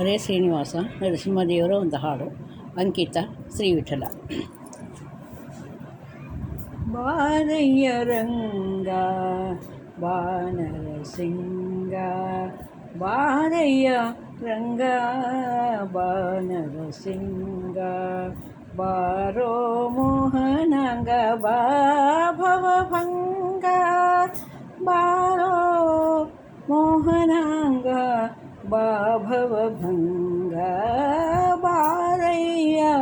ಹರೇ ಶ್ರೀನಿವಾಸ ನರಸಿಂಹದೇವರ ಒಂದು ಹಾಡು ಅಂಕಿತ ಶ್ರೀವಿಠಲ ಬಾನಯ್ಯ ರಂಗ ಬಾನರ ಸಿಂಗ ಬಾನಯ್ಯ ರಂಗ ಬಾನರ ಸಿಂಗ ಬಾರೋ ಮೋಹನಂಗ ಬಾಭವ ಭಂಗ ಬಾರೋ ಮೋಹನಂಗ பாபவபங்க பாரையா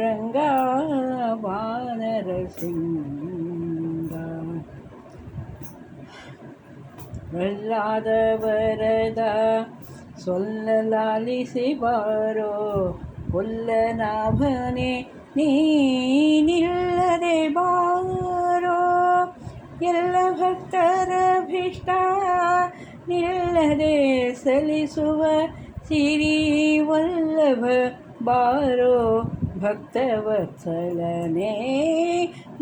ரங்கா வானரசிங்க வல்லாத சொல்லலாலி சிவாரோ கொல்லநாபனே நீ நில்லதே பாரோ எல்ல ಭಕ್ತರ ಭೀಷ್ಟ நில் மலரே சலிசுவ சிறீ வல்லவ பாரோ ಭಕ್ತವತ್ಸಲನೇ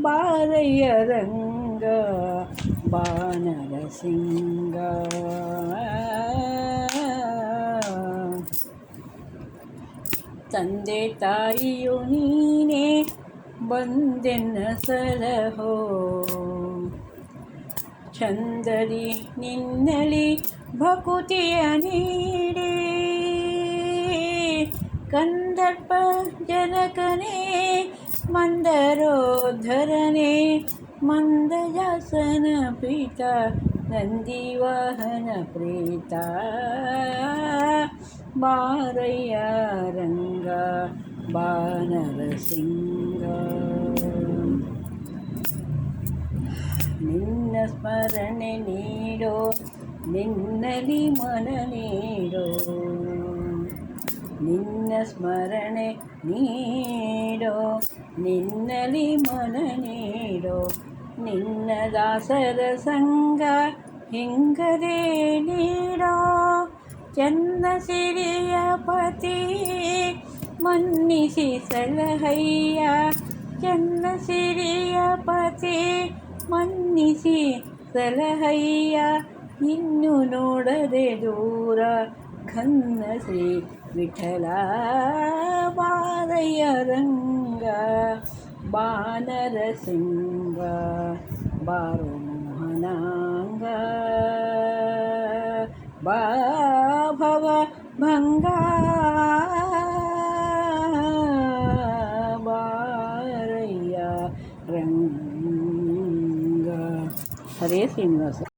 ಬಾರಯ್ಯ ರಂಗ ಬಾನರ ಸಿಂಗ ತಂದೆ ತಾಯಿಯು ನೀನೇ ಬಂದೆನ್ನ ಸಲಹೋ ಚಂದದಿ ನಿನ್ನಲಿ ಭಕುತಿಯ ನೀಡಿ ಕಂದರ್ಪ ಜನಕನೇ ಮಂದರೋಧರನೇ ಮಂದಜಾಸನ ಪೀತ ನಂದಿವಾಹನ ಪ್ರೀತ ಬಾರಯ್ಯ ರಂಗ ಬಾನರ ಸಿಂಗ ಸ್ಮರಣೆ ನೀಡೋ ನಿನ್ನಲಿ ಮನ ನೀಡೋ ನಿನ್ನ ಸ್ಮರಣೆ ನೀಡೋ ನಿನ್ನಲಿ ಮನ ನೀಡೋ ನಿನ್ನ ದಾಸರ ಸಂಗ ಹಿಂಗದೇ ನೀಡೋ ಚನ್ನ ಸಿರಿಯ ಪತಿ ಮನ್ನಿಸಿ ಸಲಹಯ್ಯ ಚನ್ನ ಸಿರಿಯ ಪತಿ ಮನ್ನಿಸಿ ಸಲಹಯ್ಯ ಇನ್ನು ನೋಡದೆ ದೂರ ಖನ್ನಸಿ ವಿಠಲ ಬಾಲಯ್ಯ ರಂಗ ಬಾನರ ಸಿಂಗ ಬಾರು ಮೋಹನಾಂಗ ಭವ ಭಂಗ ಬಾರಯ್ಯ ರಂಗ salir y nos